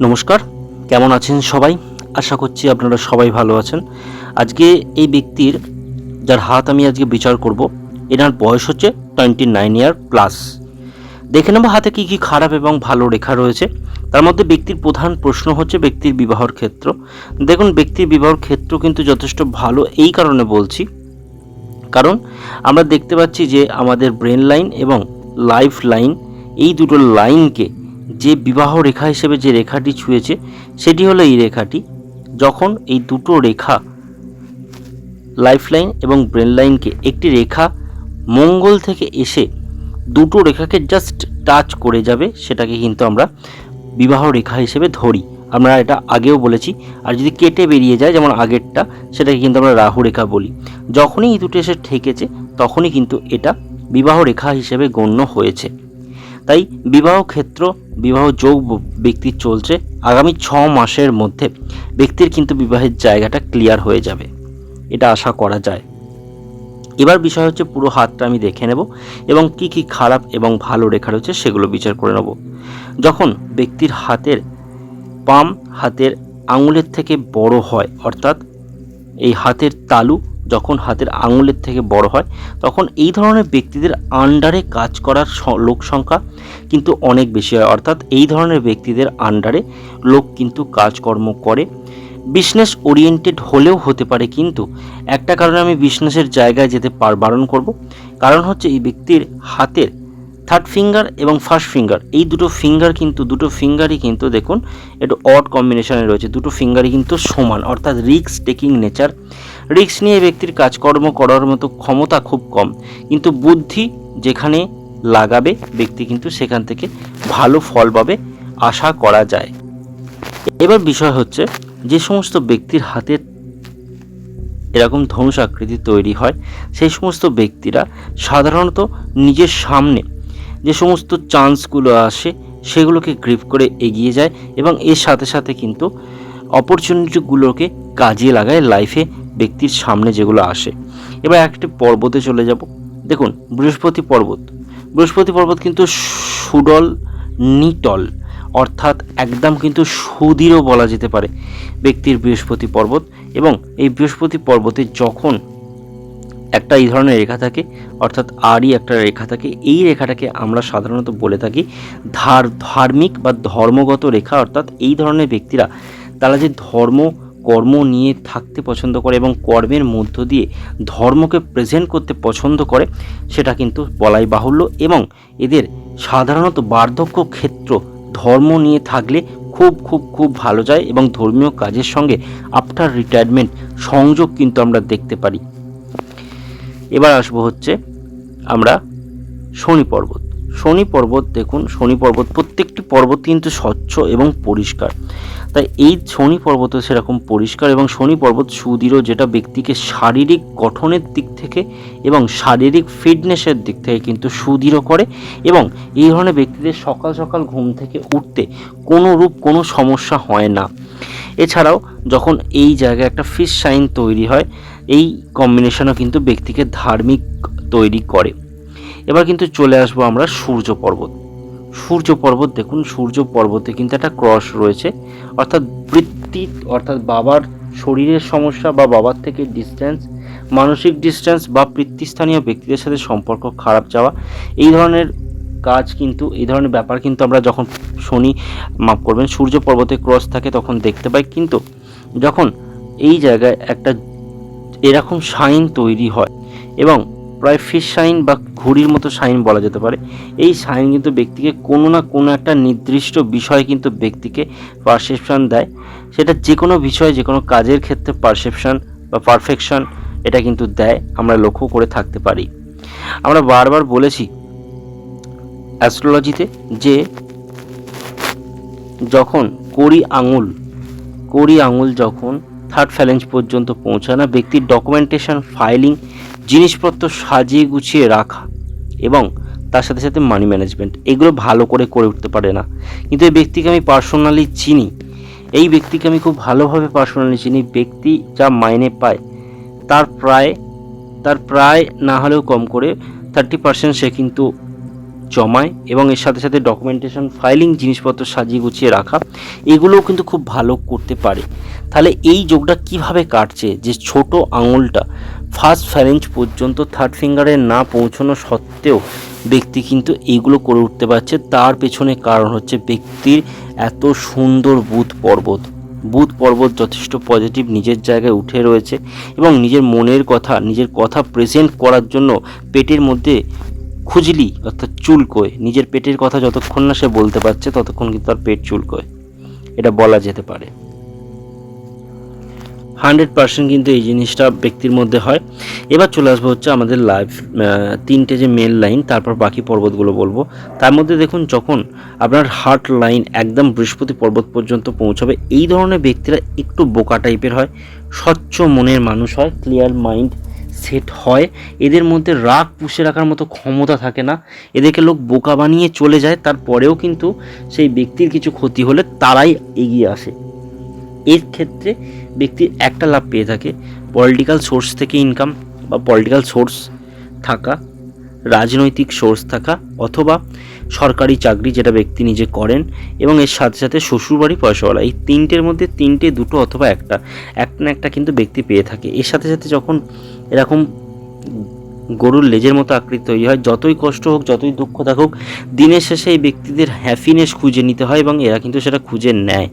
নমস্কার। কেমন আছেন সবাই? আশা করছি আপনারা সবাই ভালো আছেন। আজকে এই ব্যক্তির, যার হাত আমি আজকে বিচার করব, এনার বয়স হচ্ছে টোয়েন্টি নাইন ইয়ার প্লাস। দেখে নেব হাতে কী কী খারাপ এবং ভালো রেখা রয়েছে। তার মধ্যে ব্যক্তির প্রধান প্রশ্ন হচ্ছে ব্যক্তির বিবাহর ক্ষেত্র। দেখুন, ব্যক্তির বিবাহর ক্ষেত্র কিন্তু যথেষ্ট ভালো এই কারণে বলছি। কারণ আমরা দেখতে পাচ্ছি যে আমাদের ব্রেন লাইন এবং লাইফ লাইন এই দুটো লাইনকে যে বিবাহ রেখা হিসেবে যে রেখাটি ছুঁয়েছে, সেটি হলো এই রেখাটি। যখন এই দুটো রেখা লাইফ লাইন এবং ব্রেন লাইনকে একটি রেখা মঙ্গল থেকে এসে দুটো রেখাকে জাস্ট টাচ করে যাবে, সেটাকে কিন্তু আমরা বিবাহ রেখা হিসেবে ধরি। আমরা এটা আগেও বলেছি। আর যদি কেটে বেরিয়ে যায়, যেমন আগেরটা, সেটাকে কিন্তু আমরা রাহু রেখা বলি। যখনই এই দুটো এসে ঠেকেছে, তখনই কিন্তু এটা বিবাহ রেখা হিসেবে গণ্য হয়েছে। তাই বিবাহ ক্ষেত্র, বিবাহ যোগ ব্যক্তির চলছে আগামী ছ মাসের মধ্যে। ব্যক্তির কিন্তু বিবাহের জায়গাটা ক্লিয়ার হয়ে যাবে। এটা আশা করা যায়। এবার বিষয় হচ্ছে পুরো হাতটা আমি দেখে নেব এবং কি কি খারাপ এবং ভালো রেখা রয়েছে সেগুলো বিচার করে নেব। যখন ব্যক্তির হাতের পাম হাতের আঙুলের থেকে বড় হয়, অর্থাৎ এই হাতের তালু যখন হাতের আঙুলের থেকে বড় হয়, তখন এই ধরনের ব্যক্তিদের আন্ডারে কাজ করার লোক সংখ্যা কিন্তু অনেক বেশি হয়। অর্থাৎ এই ধরনের ব্যক্তিদের আন্ডারে লোক কিন্তু কাজকর্ম করে। বিজনেস ওরিয়েন্টেড হলেও হতে পারে কিন্তু একটা কারণে আমি বিজনেসের জায়গায় যেতে পার, বারণ করব। কারণ হচ্ছে এই ব্যক্তির হাতের থার্ড ফিঙ্গার এবং ফার্স্ট ফিঙ্গার এই দুটো ফিঙ্গার কিন্তু, দুটো ফিঙ্গারই কিন্তু দেখুন একটু অড কম্বিনেশনে রয়েছে। দুটো ফিঙ্গারই কিন্তু সমান, অর্থাৎ রিক্স টেকিং নেচার রিক্স নিয়ে ব্যক্তির কাজকর্ম করার মতো ক্ষমতা খুব কম। কিন্তু বুদ্ধি যেখানে লাগাবে, ব্যক্তি কিন্তু সেখান থেকে ভালো ফল পাবে আশা করা যায়। এবার বিষয় হচ্ছে, যে সমস্ত ব্যক্তির হাতে এরকম ধনুষ আকৃতি তৈরি হয়, সেই সমস্ত ব্যক্তিরা সাধারণত নিজের সামনে যে সমস্ত চান্সগুলো আসে, সেগুলোকে গ্রিপ করে এগিয়ে যায় এবং এর সাথে সাথে কিন্তু অপরচুনিটিগুলোকে কাজে লাগায় লাইফে ব্যক্তির সামনে যেগুলো আসে। এবার একটি পর্বতে চলে যাব। দেখুন, বৃহস্পতি পর্বত। বৃহস্পতি পর্বত কিন্তু সুডল নিটল, অর্থাৎ একদম কিন্তু সুদৃঢ় বলা যেতে পারে ব্যক্তির বৃহস্পতি পর্বত। এবং এই বৃহস্পতি পর্বতে যখন একটা এই ধরনের রেখা থাকে, অর্থাৎ আরই একটা রেখা থাকে, এই রেখাটাকে আমরা সাধারণত বলে থাকি ধার ধার্মিক বা ধর্মগত রেখা। অর্থাৎ এই ধরনের ব্যক্তিরা, তারা যে ধর্ম কর্ম নিয়ে থাকতে পছন্দ করে এবং কর্মের মধ্য দিয়ে ধর্মকে প্রেজেন্ট করতে পছন্দ করে, সেটা কিন্তু বলাই বাহুল্য এবং এদের সাধারণত বার্ধক্য ক্ষেত্র ধর্ম নিয়ে থাকলে খুব খুব খুব ভালো যায় এবং ধর্মীয় কাজের সঙ্গে আফটার রিটায়ারমেন্ট সংযোগ কিন্তু আমরা দেখতে পারি। এবার আসব হচ্ছে আমরা শনি পর্বত। শনি পর্বত, দেখুন, শনি পর্বত, প্রত্যেকটি পর্বত কিন্তু স্বচ্ছ এবং পরিষ্কার। তাই এই শনি পর্বত সেরকম পরিষ্কার এবং শনি পর্বত সুদৃঢ়, যেটা ব্যক্তিকে শারীরিক গঠনের দিক থেকে এবং শারীরিক ফিটনেসের দিক থেকে কিন্তু সুদৃঢ় করে এবং এই ধরনের ব্যক্তিদের সকাল সকাল ঘুম থেকে উঠতে কোনো রূপ কোনো সমস্যা হয় না। এছাড়াও যখন এই জায়গায় একটা ফিশ সাইন তৈরি হয়, এই কম্বিনেশনও কিন্তু ব্যক্তিকে ধার্মিক তৈরি করে। এবার কিন্তু চলে আসব আমরা সূর্য পর্বত। সূর্য পর্বত, দেখুন সূর্য পর্বতে কিন্তু একটা ক্রস রয়েছে। অর্থাৎ বৃত্তি, অর্থাৎ বাবার শরীরের সমস্যা বা বাবার থেকে ডিস্টেন্স মানসিক ডিস্টেন্স বা পিতৃস্থানীয় ব্যক্তিদের সাথে সম্পর্ক খারাপ যাওয়া, এই ধরনের কাজ কিন্তু, এই ধরনের ব্যাপার কিন্তু আমরা যখন শনি, মাফ করবেন, সূর্য পর্বতে ক্রস থাকে তখন দেখতে পাই। কিন্তু যখন এই জায়গায় একটা এরকম সাইন তৈরি হয় এবং প্রায় ফিশ সাইন বা ঘুড়ির মতো সাইন বলা যেতে পারে। এই সাইন কিন্তু ব্যক্তিকে কোনো না কোনো একটা নির্দিষ্ট বিষয় কিন্তু ব্যক্তিকে পারসেপশন দেয়। সেটা যে কোনো বিষয় যে কোনো কাজের ক্ষেত্রে পারসেপশন বা পারফেকশন এটা কিন্তু দেয়। আমরা লক্ষ্য করে থাকতে পারি। আমরা বারবার বলেছি অ্যাস্ট্রোলজিতে যে যখন কড়ি আঙুল কড়ি আঙুল যখন থার্ড ফ্যালেঞ্জ পর্যন্ত পৌঁছায় না, ব্যক্তির ডকুমেন্টেশন ফাইলিং জিনিসপত্র সাজিয়ে গুছিয়ে রাখা এবং তার সাথে সাথে মানি ম্যানেজমেন্ট এগুলো ভালো করে করে উঠতে পারে না। কিন্তু এই ব্যক্তিকে আমি পার্সোনালি চিনি। এই ব্যক্তিকে আমি খুব ভালোভাবে পার্সোনালি চিনি। ব্যক্তি যা মাইনে পায়, তার প্রায় তার প্রায় না হলেও কম করে থার্টি পার্সেন্ট সে কিন্তু জমায় এবং এর সাথে সাথে ডকুমেন্টেশন ফাইলিং জিনিসপত্র সাজিয়ে গুছিয়ে রাখা, এগুলোও কিন্তু খুব ভালো করতে পারে। তাহলে এই যোগটা কীভাবে কাটছে? যে ছোট আঙুলটা ফার্স্ট ফ্যারেঞ্জ পর্যন্ত থার্ড ফিঙ্গারে না পৌঁছানো সত্ত্বেও ব্যক্তি কিন্তু এইগুলো করে উঠতে পারছে। তার পেছনে কারণ হচ্ছে ব্যক্তির এত সুন্দর বুধ পর্বত। বুধ পর্বত যথেষ্ট পজিটিভ, নিজের জায়গায় উঠে রয়েছে এবং নিজের মনের কথা, নিজের কথা প্রেজেন্ট করার জন্য পেটের মধ্যে খুজলি অর্থাৎ চুলকোয়। নিজের পেটের কথা যতক্ষণ না সে বলতে পারছে, ততক্ষণ কিন্তু তার পেট চুলকোয়। এটা বলা যেতে পারে। হান্ড্রেড পার্সেন্ট কিন্তু এই জিনিসটা ব্যক্তির মধ্যে হয়। এবার চলে আসব হচ্ছে আমাদের লাইফ তিনটে যে মেন লাইন তারপর বাকি পর্বতগুলো বলব। তার মধ্যে দেখুন, যখন আপনার হার্ট লাইন একদম বৃহস্পতি পর্বত পর্যন্ত পৌঁছাবে, এই ধরনের ব্যক্তিরা একটু বোকা টাইপের হয়, স্বচ্ছ মনের মানুষ হয় ক্লিয়ার মাইন্ড সেট হয়। এদের মধ্যে রাগ পুষে রাখার মতো ক্ষমতা থাকে না। এদেরকে লোক বোকা বানিয়ে চলে যায়, তারপরেও কিন্তু সেই ব্যক্তির কিছু ক্ষতি হলে তারাই এগিয়ে আসে। এর ক্ষেত্রে ব্যক্তি একটা লাভ পেয়ে থাকে। পলিটিক্যাল সোর্স থেকে ইনকাম বা পলিটিক্যাল সোর্স থাকা, রাজনৈতিক সোর্স থাকা অথবা সরকারি চাকরি যেটা ব্যক্তি নিজে করেন এবং এর সাথে সাথে শ্বশুরবাড়ি, পয়সাওয়ালা এই তিনটের মধ্যে তিনটে, দুটো অথবা একটা একটা না একটা কিন্তু ব্যক্তি পেয়ে থাকে। এর সাথে সাথে যখন এরকম গরুর লেজের মতো আকৃতি তৈরি হয়, যতই কষ্ট হোক, যতই দুঃখ থাকুক, দিনের শেষে এই ব্যক্তিদের হ্যাপিনেস খুঁজে নিতে হয় এবং এরা কিন্তু সেটা খুঁজে নেয়।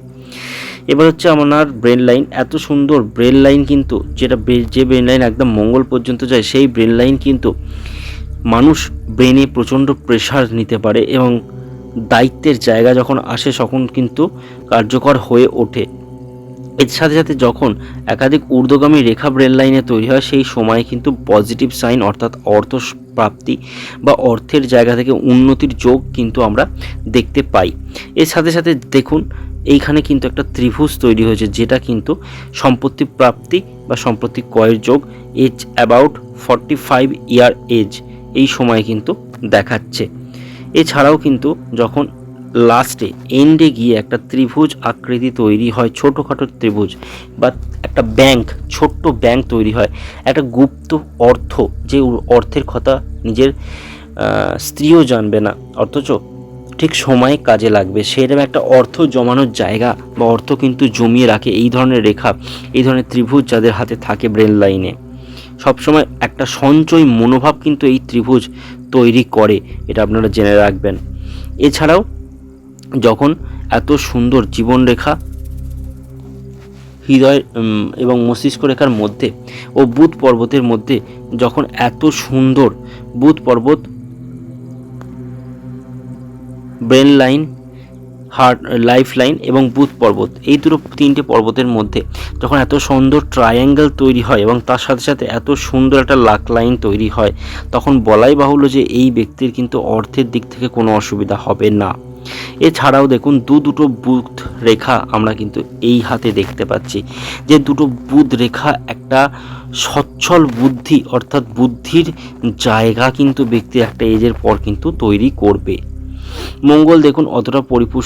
এবার হচ্ছে আমার ব্রেন লাইন এত সুন্দর ব্রেন লাইন কিন্তু, যেটা যে ব্রেন লাইন একদম মঙ্গল পর্যন্ত যায়, সেই ব্রেন লাইন কিন্তু মানুষ ব্রেনে প্রচণ্ড প্রেশার নিতে পারে এবং দায়িত্বের জায়গা যখন আসে, তখন কিন্তু কার্যকর হয়ে ওঠে। এর সাথে সাথে যখন একাধিক ঊর্ধ্বগামী রেখা ব্রেন লাইনে তৈরি হয়, সেই সময় কিন্তু পজিটিভ সাইন অর্থাৎ অর্থ প্রাপ্তি বা অর্থের জায়গা থেকে উন্নতির যোগ কিন্তু আমরা দেখতে পাই। এর সাথে সাথে দেখুন এইখানে কিন্তু একটা ত্রিভুজ তৈরি হয়েছে, যেটা কিন্তু সম্পত্তি প্রাপ্তি বা সম্পত্তি ক্রয়ের যোগ age about forty five year age এই সময় কিন্তু দেখাচ্ছে। এছাড়াও কিন্তু যখন লাস্টে এন্ডে গিয়ে একটা ত্রিভুজ আকৃতি তৈরি হয়, ছোটোখাটো ত্রিভুজ বা একটা ব্যাংক ছোট্ট ব্যাংক তৈরি হয়, একটা গুপ্ত অর্থ, যে অর্থের কথা নিজের স্ত্রীও জানবে না, অথচ ঠিক সময়ে কাজে লাগবে। সেরকম একটা অর্থ জমানোর জায়গা বা অর্থ কিন্তু জমিয়ে রাখে এই ধরনের রেখা, এই ধরনের ত্রিভুজ যাদের হাতে থাকে ব্রেন লাইনে সবসময় একটা সঞ্চয় মনোভাব কিন্তু এই ত্রিভুজ তৈরি করে, এটা আপনারা জেনে রাখবেন। এছাড়াও যখন এত সুন্দর জীবনরেখা হৃদয় এবং মস্তিষ্ক রেখার মধ্যে ও বুধ পর্বতের মধ্যে যখন এত সুন্দর বুধ পর্বত brain line, heart, life line এবং বুধ পর্বত। এই দুটো তিনটে পর্বতের মধ্যে যখন এত সুন্দর ট্রায়াঙ্গেল তৈরি হয় এবং তার সাথে সাথে এত সুন্দর একটা লাক লাইন তৈরি হয়, তখন বলাই বাহুল্য যে এই ব্যক্তির কিন্তু অর্থের দিক থেকে কোনো অসুবিধা হবে না। এছাড়াও দেখুন, দু দুটো বুধ রেখা আমরা কিন্তু এই হাতে দেখতে পাচ্ছি। যে দুটো বুধ রেখা একটা সচ্ছল বুদ্ধি, অর্থাৎ বুদ্ধির জায়গা কিন্তু ব্যক্তি একটা এজের পর কিন্তু তৈরি করবে। মঙ্গল দেখুন অতটা পরিপুষ্ট